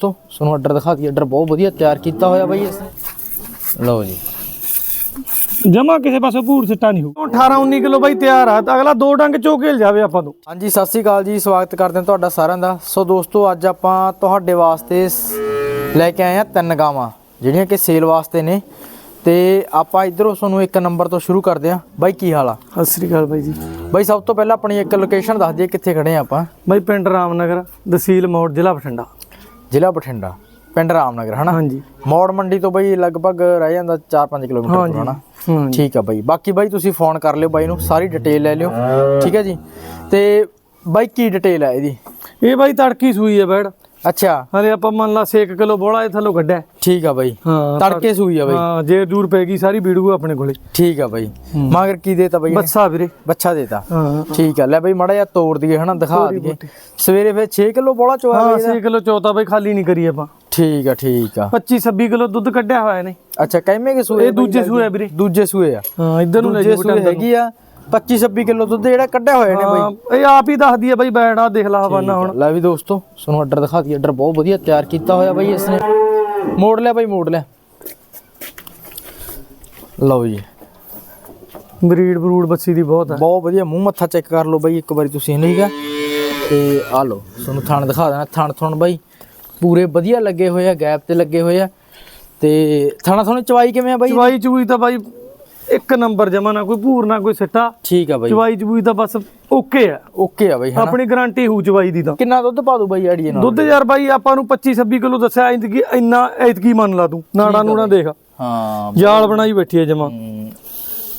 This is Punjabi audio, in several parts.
ਤੋਂ। ਤੁਹਾਨੂੰ ਆਰਡਰ ਦਿਖਾ ਦਈਏ। ਆਰਡਰ ਬਹੁਤ ਵਧੀਆ ਤਿਆਰ ਕੀਤਾ ਹੋਇਆ ਬਾਈ ਇਸ ਲਓ ਜੀ। ਜਮਾ ਕਿਸੇ ਪਾਸੇ ਭੂਰ ਸਿੱਟਾ ਨਹੀਂ ਹੋ। 18 19 ਕਿਲੋ ਬਾਈ ਤਿਆਰ ਆ। ਤਾਂ ਅਗਲਾ ਦੋ ਡੰਗ ਚੋਕੇਲ ਜਾਵੇ ਆਪਾਂ ਤੋਂ ਹਾਂਜੀ ਸਤਿ ਸ੍ਰੀ ਅਕਾਲ ਜੀ। ਸਵਾਗਤ ਕਰਦੇ ਹਾਂ ਤੁਹਾਡਾ ਸਾਰਿਆਂ ਦਾ। ਸੋ ਦੋਸਤੋ ਅੱਜ ਆਪਾਂ ਤੁਹਾਡੇ ਵਾਸਤੇ ਲੈ ਕੇ ਆਏ ਆ ਤਿੰਨ ਗਾਵਾਂ ਜਿਹੜੀਆਂ ਕਿ ਸੇਲ ਵਾਸਤੇ ਨੇ। ਤੇ ਆਪਾਂ ਇਧਰੋਂ ਤੁਹਾਨੂੰ ਇੱਕ ਨੰਬਰ ਤੋਂ ਸ਼ੁਰੂ ਕਰਦੇ ਹਾਂ। ਬਾਈ ਕੀ ਹਾਲ ਆ? ਸਤਿ ਸ੍ਰੀ ਅਕਾਲ ਬਾਈ ਜੀ। ਬਾਈ ਸਭ ਤੋਂ ਪਹਿਲਾਂ ਆਪਣੀ ਇੱਕ ਲੋਕੇਸ਼ਨ ਦੱਸ ਦਈਏ ਕਿੱਥੇ ਖੜੇ ਆ ਆਪਾਂ। ਬਾਈ ਪਿੰਡ ਰਾਮਨਗਰ ਤਹਿਸੀਲ ਮੋੜ ਜ਼ਿਲ੍ਹਾ ਬਠਿੰਡਾ। ਜ਼ਿਲ੍ਹਾ ਬਠਿੰਡਾ ਪਿੰਡ ਰਾਮਨਗਰ ਹਨਾ? ਹਾਂਜੀ। ਮੌੜ ਮੰਡੀ ਤੋਂ ਬਾਈ ਲਗਭਗ ਰਹਿ ਜਾਂਦਾ 4-5 ਕਿਲੋਮੀਟਰ ਦੂਰ ਹਨਾ? ਹਾਂਜੀ। ਠੀਕ ਆ ਬਾਈ। ਬਾਕੀ ਬਾਈ ਤੁਸੀਂ ਫੋਨ ਕਰ ਲਿਓ ਬਾਈ ਨੂੰ ਸਾਰੀ ਡਿਟੇਲ ਲੈ ਲਿਓ। ਠੀਕ ਹੈ ਜੀ? ਤੇ ਬਾਈ ਕੀ ਡਿਟੇਲ ਹੈ ਇਹਦੀ? ਇਹ ਬਾਈ ਤੜਕੀ ਸੂਈ ਹੈ ਬੈੜ। ਅੱਛਾ। ਹਲੇ ਆਪਾਂ ਮੰਨ ਲਾ 6 ਕਿਲੋ ਬੋਲਾ ਇਹ ਥੱਲੋਂ ਕੱਢਿਆ। ਠੀਕ ਆ ਬਾਈ। ਹਾਂ ਤੜਕੇ ਸੂਈ ਆ ਬਾਈ। ਹਾਂ ਜੇ ਦੂਰ ਪੈ ਗਈ ਸਾਰੀ ਵੀਡੀਓ ਆਪਣੇ ਕੋਲੇ। ਠੀਕ ਆ ਬਾਈ। ਮਗਰ ਕੀ ਦੇਤਾ ਬਾਈ? ਬੱਸਾ ਵੀਰੇ। ਬੱਚਾ ਦੇਤਾ। ਹਾਂ। ਠੀਕ ਆ ਲੈ ਬਾਈ ਮੜਾ ਜਿਹਾ ਤੋੜ ਦਈਏ ਹਨਾ ਦਿਖਾ ਦਈਏ। ਸਵੇਰੇ ਫਿਰ 6 ਕਿਲੋ ਬੋਲਾ ਚੋਆ ਹਾਂ ਬਾਈ ਇਹਦਾ? 6 ਕਿਲੋ ਚੌਥਾ ਬਾਈ ਖਾਲੀ ਨਹੀਂ ਕਰੀ ਆਪਾਂ। ਠੀਕ ਆ ਠੀਕ ਆ। 25 26 ਕਿਲੋ ਦੁੱਧ ਕੱਢਿਆ ਹੋਇਆ ਨੇ ਅੱਛਾ ਕਹਿਮੇ ਕੇ ਸੂਏ ਇਹ ਦੂਜੇ ਸੂਏ ਆ ਵੀਰੇ। ਦੂਜੇ ਸੂਏ ਆ। ਹਾਂ ਇਧਰ ਨੂੰ ਲੈ ਸੂਏ ਹੈਗੀ ਆ। 25 26 ਕਿਲੋ ਦੁੱਧ ਜਿਹੜਾ ਕੱਢਿਆ ਹੋਇਆ ਨੇ ਬਾਈ। ਹਾਂ ਇਹ ਆਪ ਹੀ ਦੱਸਦੀ ਹੈ ਬਾਈ ਆ ਦੇਖ ਲਾ ਹਵਾਨਾ ਹੁਣ। ਲੈ ਵੀ ਦੋਸਤੋ ਤੁਹਾਨੂੰ ਆਰਡਰ ਦਿਖਾ ਦਈਏ। ਆਰਡਰ ਬਹੁਤ ਵਧੀਆ ਤਿਆਰ ਕੀਤਾ ਹੋਇਆ ਬਾਈ ਇਸ ਨੇ। ਮੋੜ ਲਿਆ ਬਾਈ ਮੋੜ ਲਿਆ। ਲਓ ਜੀ। ਬਰੀਡ ਬਰੂਡ ਬੱਸੀ ਦੀ ਬਹੁਤ ਹੈ ਬਹੁਤ ਵਧੀਆ ਮੂੰਹ ਮੱਥਾ ਚੈੱਕ ਕਰ ਲਓ ਬਾਈ ਇੱਕ ਵਾਰੀ ਤੁਸੀਂ ਠੀਕ ਆ? ਤੇ ਆ ਲਓ ਤੁਹਾਨੂੰ ਥਣ ਦਿਖਾ ਦੇਣਾ ਥਣ ਥਣ ਬਾਈ। ਪੂਰੇ ਵਧੀਆ ਲੱਗੇ ਹੋਏ ਆ ਗੈਪ ਤੇ ਲੱਗੇ ਹੋਏ ਆ। ਤੇ ਥਾਣਾ ਤੁਹਾਨੂੰ ਚਵਾਈ ਕਿਵੇਂ ਆ ਬਾਈ? ਚਵਾਈ ਚੂਈ ਤਾਂ ਬਾਈ ਇੱਕ ਨੰਬਰ ਜਮਾ ਨਾ ਕੋਈ ਭੂਰ ਨਾ ਕੋਈ ਸਿੱਟਾ। ਠੀਕ ਆ ਬਾਈ। ਚਵਾਈ ਚੂਈ ਤਾਂ ਬਸ ਓਕੇ ਆ। ਓਕੇ ਆ ਬਾਈ ਹਨਾ? ਆਪਣੀ ਗਾਰੰਟੀ ਹੋਊ ਚਵਾਈ ਦੀ ਤਾਂ। ਕਿੰਨਾ ਦੁੱਧ ਪਾ ਦੂ ਬਾਈ ਆੜੀਏ ਨਾਲ? ਦੁੱਧ ਯਾਰ ਬਾਈ ਆਪਾਂ ਨੂੰ 25 26 ਕਿਲੋ ਦੱਸਿਆ ਇੰਦਗੀ ਇੰਨਾ ਐਤਕੀ ਮੰਨ ਲਾ ਤੂੰ। ਨਾੜਾ ਨੂੜਾ ਦੇਖ। ਹਾਂ। ਜਾਲ ਬਣਾਈ ਬੈਠੀ ਹੈ ਜਮਾ।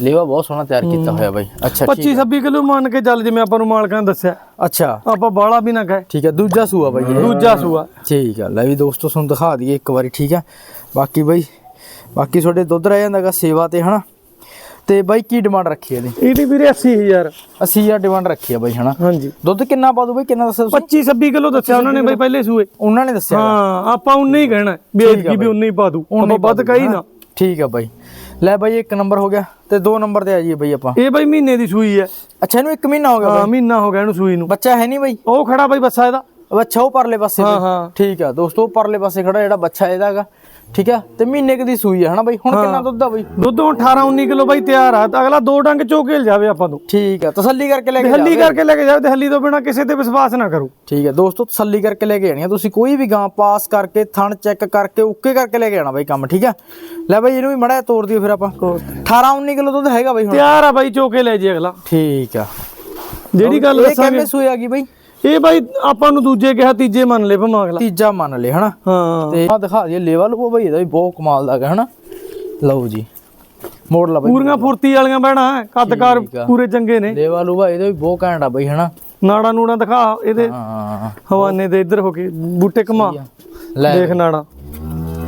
ਲੇਵਾ ਬਹੁਤ ਸੋਹਣਾ ਤਿਆਰ ਕੀਤਾ ਹੋਇਆ ਬਾਈ। ਅੱਛਾ 25 26 ਕਿਲੋ ਮੰਨ ਕੇ ਚੱਲ ਜਿਵੇਂ ਆਪਾਂ ਨੂੰ ਮਾਲਕਾਂ ਨੇ ਦੱਸਿਆ। ਅੱਛਾ। ਆਪਾਂ ਬਾਲਾ ਵੀ ਨਾ ਕਹੇ। ਠੀਕ ਹੈ ਦੂਜਾ ਸੂਆ ਬਾਈ ਦੂਜਾ ਸੂਆ। ਠੀਕ ਆ ਲੈ ਵੀ ਦੋਸਤੋ ਤੁਹਾਨੂੰ ਦਿਖਾ ਦਈਏ ਇੱਕ ਵਾਰੀ ਠੀਕ ਆ। ਬਾਕੀ ਬਾਈ ਬਾਕੀ ਤੁਹਾਡੇ ਦੁੱਧ ਰਹਿ ਜਾਂਦਾਗਾ ਸੇਵਾ ਤੇ ਹਨਾ? ਤੇ ਬਾਈ ਕੀ ਡਿਮਾਂਡ ਰੱਖੀ ਹੈ ਇਹਦੀ? ਇਹਦੀ ਵੀਰੇ 80000 80000 ਡਿਮਾਂਡ ਰੱਖੀ ਆ ਬਾਈ ਹਨਾ? ਹਾਂਜੀ। ਦੁੱਧ ਕਿੰਨਾ ਪਾ ਦੂ ਬਾਈ? ਕਿੰਨਾ ਦੱਸਿਆ ਤੁਸੀਂ? 25 26 ਕਿਲੋ ਦੱਸਿਆ ਉਹਨਾਂ ਨੇ ਬਾਈ ਪਹਿਲੇ ਸੂਏ। ਉਹਨਾਂ ਨੇ ਦੱਸਿਆ ਹਾਂ ਆਪਾਂ ਉਨੇ ਹੀ ਕਹਿਣਾ ਵੀ ਐਤਕੀ ਵੀ ਉਨੇ ਹੀ ਪਾ ਦੂ ਆਪਾਂ ਵੱਧ ਕਹੀ ਨਾ। ਠੀਕ ਆ ਬਾਈ। ਲੈ ਬਾਈ ਇੱਕ ਨੰਬਰ ਹੋ ਗਿਆ ਤੇ ਦੋ ਨੰਬਰ ਤੇ ਆ ਜਾਈਏ ਬਾਈ ਆਪਾਂ। ਇਹ ਬਾਈ ਮਹੀਨੇ ਦੀ ਸੂਈ ਹੈ। ਅੱਛਾ ਇਹਨੂੰ ਇੱਕ ਮਹੀਨਾ ਹੋ ਗਿਆ ਹਾਂ ਮਹੀਨਾ ਹੋ ਗਿਆ ਇਹਨੂੰ ਸੂਈ ਨੂੰ। ਬੱਚਾ ਹੈ ਨਹੀਂ ਬਾਈ? ਉਹ ਖੜਾ ਬਾਈ ਬੱਸਾ ਇਹਦਾ। ਬੱਚਾ ਉਹ ਪਰਲੇ ਪਾਸੇ ਹਾਂ। ਹਾਂ। ਠੀਕ ਆ ਦੋਸਤੋ ਪਰਲੇ ਪਾਸੇ ਖੜਾ ਜਿਹੜਾ ਬੱਚਾ ਇਹਦਾਗਾ ਠੀਕ ਆ? ਤੇ ਮਹੀਨੇ ਕੁ ਦੀ ਸੂਈ ਆ ਹਨਾ ਬਾਈ? ਹੁਣ ਕਿੰਨਾ ਦੁੱਧ ਆ ਬਾਈ? ਦੁੱਧ ਹੁਣ 18 19 ਕਿਲੋ ਬਾਈ ਤਿਆਰ ਆ। ਤਾਂ ਅਗਲਾ ਦੋ ਡੰਗ ਚੋਕੇਲ ਜਾਵੇ ਆਪਾਂ ਤੋਂ ਠੀਕ ਆ ਤਸੱਲੀ ਕਰਕੇ ਲੈ ਕੇ ਹੱਲੀ ਕਰਕੇ ਲੈ ਕੇ ਜਾਵੇ ਤੇ ਹੱਲੀ ਤੋਂ ਬਿਨਾ ਕਿਸੇ ਤੇ ਵਿਸ਼ਵਾਸ ਨਾ ਕਰੋ। ਠੀਕ ਹੈ ਦੋਸਤੋ ਤਸੱਲੀ ਕਰਕੇ ਲੈ ਕੇ ਜਾਣੀ ਆ। ਤੁਸੀਂ ਕੋਈ ਵੀ ਗਾਂ ਪਾਸ ਕਰਕੇ ਥਣ ਚੈੱਕ ਕਰਕੇ ਓਕੇ ਕਰਕੇ ਲੈ ਕੇ ਜਾਣਾ ਬਾਈ ਕੰਮ ਠੀਕ ਆ? ਲੈ ਬਾਈ ਇਹਨੂੰ ਵੀ ਮੜਾ ਤੋੜ ਦਿਓ ਫਿਰ ਆਪਾਂ। 18 19 ਕਿਲੋ ਦੁੱਧ ਹੈਗਾ ਬਾਈ ਹੁਣ। ਤਿਆਰ ਆ ਬਾਈ ਚੋਕੇ ਲੈ ਜੇ ਅਗਲਾ। ਠੀਕ ਆ। ਜਿਹੜੀ ਗੱਲ ਇਹ ਦੱਸਾਂਗੇ। ਕਿੰਨੇ ਸੂਏ ਆ ਗਈ ਬਾਈ? ਇਹ ਬਾਈ ਆਪਾਂ ਨੂੰ ਦੂਜੇ ਕਿਹਾ ਤੀਜੇ ਮੰਨ ਲੈ ਭਮਾ ਅਗਲਾ। ਤੀਜਾ ਮੰਨ ਲੈ ਹਨਾ? ਹਾਂ। ਤੇ ਆ ਦਿਖਾ ਦਈਏ ਲੈਵਲ ਉਹ ਬਾਈ ਇਹਦਾ ਵੀ ਬਹੁਤ ਕਮਾਲ ਦਾ ਹੈਗਾ ਹਨਾ? ਲਓ ਜੀ। ਮੋੜ ਲਾ ਬਾਈ। ਪੂਰੀਆਂ ਫੁਰਤੀ ਵਾਲੀਆਂ ਬਹਿਣਾ ਕੱਦਕਾਰ। ਪੂਰੇ ਚੰਗੇ ਨੇ। ਲੈਵਲ ਉਹ ਬਾਈ ਇਹਦਾ ਵੀ ਬਹੁਤ ਘੈਂਟ ਆ ਬਾਈ ਹਨਾ? ਨਾੜਾ ਨੂੜਾ ਦਿਖਾ ਇਹਦੇ ਹਾਂ ਹਵਾਨੇ ਦੇ ਇੱਧਰ ਹੋ ਕੇ ਬੂਟੇ ਘਮਾ। ਲੈ ਦੇਖ ਨਾੜਾ।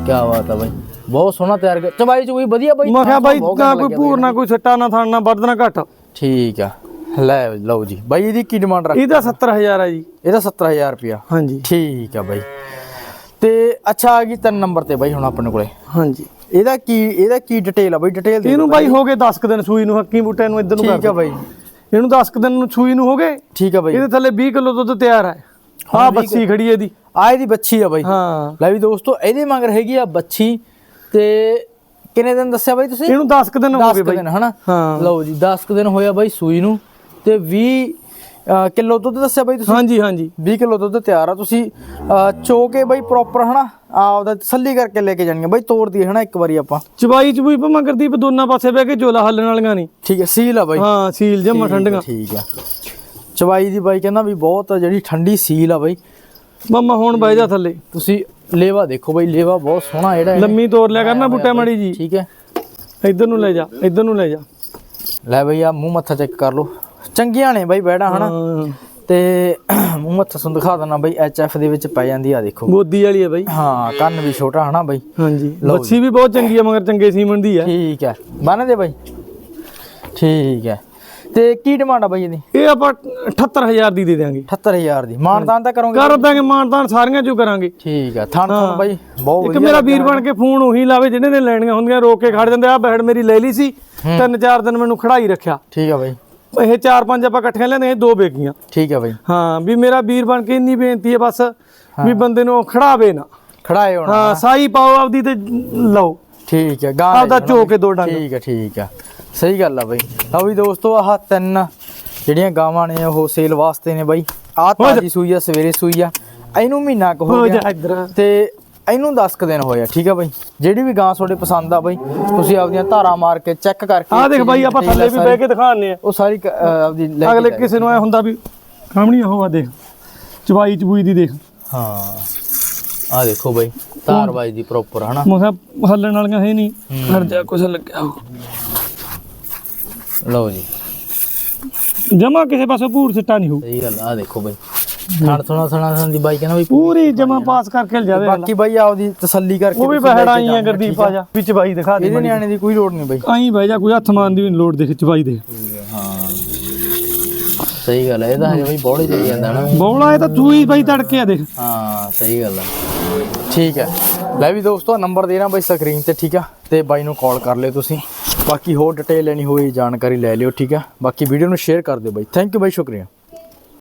ਕੀ ਬਾਤ ਆ ਬਾਈ। ਬਹੁਤ ਸੋਹਣਾ ਤਿਆਰ ਕਰ ਚਬਾਈ ਚੁਈ ਵਧੀਆ ਬਾਈ। ਮੈਂ ਕਿਹਾ ਬਾਈ ਨਾ ਕੋਈ ਪੂਰ ਨਾ ਕੋਈ ਸੱਟਾ ਨਾ ਥਾਣਾ ਵੱਧ ਨਾ ਘੱਟ। ਠੀਕ ਆ। ਲੈ ਲਓ ਜੀ। ਬਾਈ ਇਹਦੀ ਕੀ ਡਿਮਾਂਡ ਰੱਖ ਇਹਦਾ 70000 ਆ ਜੀ। ਇਹਦਾ 17000 ਰੁਪਿਆ ਹਾਂਜੀ। ਠੀਕ ਆ ਬਾਈ। ਤੇ ਅੱਛਾ ਆ ਗਈ ਤਿੰਨ ਨੰਬਰ ਤੇ ਬਾਈ ਹੁਣ ਆਪਣੇ ਕੋਲੇ। ਹਾਂਜੀ। ਇਹਦਾ ਕੀ ਇਹਦਾ ਕੀ ਡਿਟੇਲ ਆ ਬਾਈ? ਡਿਟੇਲ ਦੇ ਇਹਨੂੰ ਬਾਈ ਹੋ ਗਏ 10 ਕੁ ਦਿਨ ਸੂਈ ਨੂੰ ਹੱਕੀ ਬੂਟੇ ਨੂੰ ਇੱਧਰ ਨੂੰ ਠੀਕ ਆ ਬਾਈ। ਇਹਨੂੰ 10 ਕੁ ਦਿਨ ਨੂੰ ਸੂਈ ਨੂੰ ਹੋ ਗਏ। ਠੀਕ ਆ ਬਾਈ। ਇਹਦੇ ਥੱਲੇ 20 ਕਿਲੋ ਦੁੱਧ ਤਿਆਰ ਹੈ ਆ ਬੱਸੀ ਖੜੀ ਹੈ ਇਹਦੀ। ਆ ਇਹਦੀ ਬੱਚੀ ਆ ਬਾਈ। ਹਾਂ। ਲੈ ਵੀ ਦੋਸਤੋ ਇਹਦੇ ਮਗਰ ਹੈਗੀ ਆ ਬੱਚੀ ਤੇ ਕਿੰਨੇ ਦਿਨ ਦੱਸਿਆ ਬਾਈ ਤੁਸੀਂ? ਇਹਨੂੰ 10 ਕੁ ਦਿਨ ਹੋ 10 ਗਏ ਬਾਈ। ਦਿਨ ਹਨਾ? ਹਾਂ। ਲਓ ਜੀ 10 ਕੁ ਦਿਨ ਹੋਇਆ ਬਾਈ ਸੂਈ ਨੂੰ। ਤੇ 20 ਅ, ਕਿਲੋ ਦੁੱਧ ਦੱਸਿਆ ਬਾਈ ਤੁਸੀਂ? ਹਾਂਜੀ ਹਾਂਜੀ। 20 ਕਿਲੋ ਦੁੱਧ ਤਿਆਰ ਆ ਤੁਸੀਂ। ਚੋ ਕੇ ਬਾਈ ਪ੍ਰੋਪਰ ਹਨਾ? ਆਪਦਾ ਤਸੱਲੀ ਕਰਕੇ ਲੈ ਕੇ ਜਾਣੀ ਆ। ਬਾਈ ਤੋੜ ਦੀ ਹਨਾ ਇੱਕ ਵਾਰੀ ਆਪਾਂ। ਚਬਾਈ ਚਬੂਈ ਭਮਾ ਕਰਦੀਪ ਦੋਨਾਂ ਪਾਸੇ ਬਹਿ ਕੇ ਝੋਲਾ ਹੱਲਣ ਵਾਲੀਆਂ ਨਹੀਂ ਠੀਕ ਹੈ ਸੀਲ ਆ ਬਾਈ। ਹਾਂ ਸੀਲ ਜਮਾ ਠੰਡੀਆਂ। ਠੀਕ ਆ। ਚਵਾਈ ਦੀ ਬਾਈ ਕਹਿੰਦਾ ਵੀ ਬਹੁਤ ਜਿਹੜੀ ਠੰਡੀ ਸੀਲ ਆ ਬਾਈ। ਮਮਾ ਹੁਣ ਬਹਿ ਜਾ ਥੱਲੇ। ਤੁਸੀਂ ਲੇਵਾ ਦੇਖੋ ਬਾਈ ਲੇਵਾ ਬਹੁਤ ਸੋਹਣਾ ਜਿਹੜਾ। ਲੰਮੀ ਤੋਰ ਲਿਆ ਕਰਨਾ ਬੁੱਟੇ ਮਾੜੀ ਜੀ ਠੀਕ ਹੈ ਇੱਧਰ ਨੂੰ ਲੈ ਜਾ ਇੱਧਰ ਨੂੰ ਲੈ ਜਾ। ਲੈ ਬਈ ਆ ਮੂੰਹ ਮੱਥਾ ਚੈੱਕ ਕਰ ਲਓ। ਚੰਗੀਆਂ ਨੇ ਬਾਈ ਬੈੜਾ ਹਨਾ? ਤੇ ਮੂੰਹ ਮੱਥਾ ਤੁਹਾਨੂੰ ਦਿਖਾ ਦਿੰਦਾ ਬਾਈ ਐਚ ਦੇ ਵਿੱਚ ਪੈ ਜਾਂਦੀ ਆ ਦੇਖੋ। ਗੋਦੀ ਵਾਲੀ ਹੈ ਬਾਈ। ਹਾਂ ਕੰਨ ਵੀ ਛੋਟਾ ਹਨਾ ਬਾਈ? ਹਾਂਜੀ। ਬੱਸੀ ਵੀ ਬਹੁਤ ਚੰਗੀ ਹੈ ਮਗਰ ਚੰਗੇ ਸੀਮਨ ਦੀ ਹੈ ਠੀਕ ਹੈ ਬੰਨ ਦੇ ਬਾਈ। ਠੀਕ ਹੈ ਤੇ ਕੀ ਡਿਮਾਂਡ ਆ ਬਾਈ ਇਹਦੀ? ਇਹ ਆਪਾਂ 78000 ਦੀ ਦੇ ਦਿਆਂਗੇ। 78000 ਦੀ। ਮਾਨਦਾਨ ਤਾਂ ਕਰੋਗੇ? ਕਰ ਦਾਂਗੇ ਮਾਨਤਾਨ ਸਾਰੀਆਂ ਚੋਂ ਕਰਾਂਗੇ। ਠੀਕ ਹੈ ਥਾਣ ਥਾਣ ਬਾਈ ਬਹੁਤ ਇੱਕ ਮੇਰਾ ਵੀਰ ਬਣ ਕੇ ਫੋਨ ਉਹੀ ਲਾਵੇ ਜਿਹੜੇ ਨੇ ਲੈਣੀਆਂ ਹੁੰਦੀਆਂ ਰੋਕ ਕੇ ਖੜ ਜਾਂਦੇ ਆ ਬੈਡ ਮੇਰੀ ਲੈ ਲਈ ਸੀ ਤਿੰਨ ਚਾਰ ਦਿਨ ਮੈਨੂੰ ਖੜਾਈ ਰੱਖਿਆ। ਠੀਕ ਹੈ ਬਾਈ। ਇਹ ਚਾਰ ਪੰਜ ਆਪਾਂ ਇਕੱਠੀਆਂ ਲੈਂਦੇ ਦੋ ਬੇਗੀਆਂ। ਠੀਕ ਹੈ ਬਾਈ। ਹਾਂ ਵੀ ਮੇਰਾ ਵੀਰ ਬਣ ਕੇ ਇੰਨੀ ਬੇਨਤੀ ਹੈ ਬਸ ਵੀ ਬੰਦੇ ਨੂੰ ਖੜਾਵੇ ਨਾ। ਖੜਾਏ ਹੋਣਾ ਹਾਂ ਸਾਈ ਪਾਓ ਆਪਦੀ ਤੇ ਲਓ। ਠੀਕ ਹੈ ਗਾਂ ਆਪਦਾ ਚੋ ਕੇ ਦੋ ਡੰਗ। ਠੀਕ ਹੈ ਠੀਕ ਹੈ ਸਹੀ ਗੱਲ ਆ ਬਈ। ਲਓ ਵੀ ਦੋਸਤੋ ਆਹ ਤਿੰਨ ਜਿਹੜੀਆਂ ਗਾਵਾਂ ਨੇ ਉਹ ਸੇਲ ਵਾਸਤੇ ਨੇ ਬਈ। ਆਹ। ਤਾਜੀ ਸੂਈ ਆ ਸਵੇਰੇ ਸੂਈ ਆ। ਇਹਨੂੰ ਮਹੀਨਾ ਕੁ ਹੋ ਗਿਆ। ਤੇ ਇਹਨੂੰ 10 ਕੁ ਦਿਨ ਹੋਏ ਆ ਠੀਕ ਆ ਬਈ? ਜਿਹੜੀ ਵੀ ਗਾਂ ਤੁਹਾਡੇ ਪਸੰਦ ਆ ਬਈ ਤੁਸੀਂ ਆਪਦੀਆਂ ਧਾਰਾਂ ਮਾਰ ਕੇ ਚੈੱਕ ਕਰਕੇ ਆਹ ਦੇਖ ਬਾਈ ਆਪਾਂ ਥੱਲੇ ਵੀ ਬਹਿ ਕੇ ਦਿਖਾਉਂਦੇ ਆ। ਉਹ ਸਾਰੀ ਆਪਦੀ ਅਗਲੇ। ਕਿਸੇ ਨੂੰ ਐ ਹੁੰਦਾ ਵੀ ਕਾਮਣੀ ਉਹ ਆ ਦੇਖ ਚਵਾਈ ਚਬੂਈ ਦੀ ਦੇਖ। ਹਾਂ ਆ ਦੇਖੋ ਬਈ ਧਾਰ ਬਾਈ ਦੀ ਪ੍ਰੋਪਰ ਹਨਾ? ਮੋਸਾ ਹੱਲਣ ਵਾਲੀਆਂ ਹੈ ਨਹੀਂ ਹਰ ਜਾ ਕੁਛ ਲੱਗਿਆ ਲਓ ਜੀ। ਜਮਾ ਕਿਸੇ ਪਾਸੋਂ ਭੂਰ ਸਿੱਟਾ ਨਹੀਂ ਹੋ ਸਹੀ ਗੱਲ ਆ ਦੇਖੋ ਬਈ। ਥਣ ਥਣਾ ਥਣਾ ਥਣ ਦੀ ਬਾਈ ਕਹਿੰਦਾ ਬਈ ਪੂਰੀ ਜਮਾ ਪਾਸ ਕਰਕੇ ਜਾਵੇ ਬਾਕੀ ਬਾਈ ਆਪਦੀ ਤਸੱਲੀ ਕਰਕੇ ਉਹ ਵੀ ਬਹਿੜਾਂ ਆਈਆਂ ਜਾਣਾ, ਗੁਰਦੀਪ ਆ? ਆ ਜਾ ਵੀ ਚਵਾਈ ਦਿਖਾ ਦੇ ਇਹਦੇ ਨਿਆਣੇ ਦੀ ਕੋਈ ਲੋੜ ਨਹੀਂ ਬਈ। ਆਈ ਬਹਿ ਜਾ ਕੋਈ ਹੱਥ ਮਾਰਨ ਦੀ ਵੀ ਲੋੜ ਦੇਖ ਚਵਾਈ ਦੇ। ਹਾਂ। ਸਹੀ ਗੱਲ ਹੈ ਇਹਦਾ ਹਜੇ ਬਈ ਬੋੜੇ ਚੱਲੀ ਜਾਂਦਾ ਨਾ। ਬੌਲਾ ਇਹ ਤਾਂ ਤੂੰ ਹੀ ਬਾਈ ਤੜਕੇ ਆ ਦੇਖ। ਹਾਂ ਸਹੀ ਗੱਲ ਹੈ ਠੀਕ ਹੈ ਲੈ ਵੀ ਦੋਸਤੋ ਨੰਬਰ ਦੇਣਾ ਬਈ ਸਕਰੀਨ ਤੇ ਠੀਕ ਆ? ਤੇ ਬਾਈ ਨੂੰ ਕਾਲ ਕਰ ਲਿਓ ਤੁਸੀਂ। ਬਾਕੀ ਹੋਰ ਡਿਟੇਲ ਲੈਣੀ ਹੋਈ ਜਾਣਕਾਰੀ ਲੈ ਲਿਓ ਠੀਕ ਆ? ਬਾਕੀ ਵੀਡੀਓ ਨੂੰ ਸ਼ੇਅਰ ਕਰ ਦਿਓ ਬਾਈ। ਥੈਂਕ ਯੂ ਬਾਈ ਸ਼ੁਕਰੀਆ।